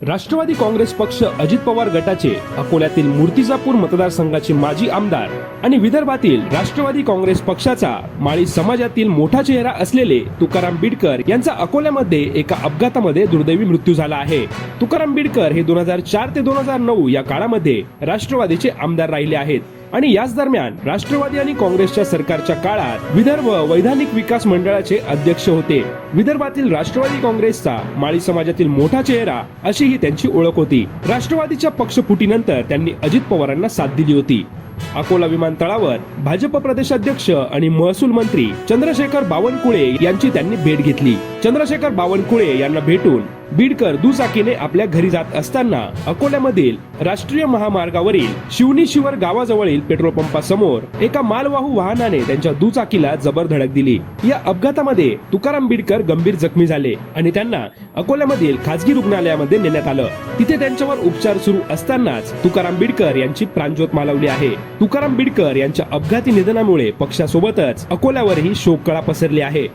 राष्ट्रवादी काँग्रेस पक्ष अजित पवार गटाचे अकोल्यातील मूर्तिजापूर मतदारसंघाचे माजी आमदार आणि विदर्भातील राष्ट्रवादी काँग्रेस पक्षाचा माळी समाजातील मोठा चेहरा असलेले तुकाराम बिडकर यांचा अकोल्यामध्ये एका अपघातामध्ये दुर्दैवी मृत्यू झाला आहे. तुकाराम बिडकर हे दोन हजार चार ते दोन हजार नऊ या काळामध्ये राष्ट्रवादीचे आमदार राहिले आहेत. आणि याच दरम्यान राष्ट्रवादी आणि काँग्रेसच्या सरकारच्या काळात विदर्भ वैधानिक विकास मंडळाचे अध्यक्ष होते. विदर्भातील राष्ट्रवादी काँग्रेसचा माळी समाजातील मोठा चेहरा अशी ही त्यांची ओळख होती. राष्ट्रवादीच्या पक्षफुटीनंतर त्यांनी अजित पवारांना साथ दिली होती. अकोला विमानतळावर भाजप प्रदेशाध्यक्ष आणि महसूल मंत्री चंद्रशेखर बावनकुळे यांची त्यांनी भेट घेतली. चंद्रशेखर बावनकुळे यांना भेटून बीडकर दुचाकीने आपल्या घरी जात असताना अकोल्यामधील राष्ट्रीय महामार्गावरील शिवनी शिवर गावाजवळील पेट्रोल पंपासमोर एका मालवाहू वाहनाने त्यांच्या दुचाकीला जबर धडक दिली. या अपघातामध्ये तुकाराम बीडकर गंभीर जखमी झाले आणि त्यांना अकोल्यामधील खासगी रुग्णालयामध्ये नेण्यात आलं. तिथे त्यांच्यावर उपचार सुरू असतानाच तुकाराम बीडकर यांची प्राणज्योत मालवली आहे. तुकाराम बीडकर यांच्या अपघाती निधनामुळे पक्षासोबतच अकोल्यावरही शोककळा पसरली आहे.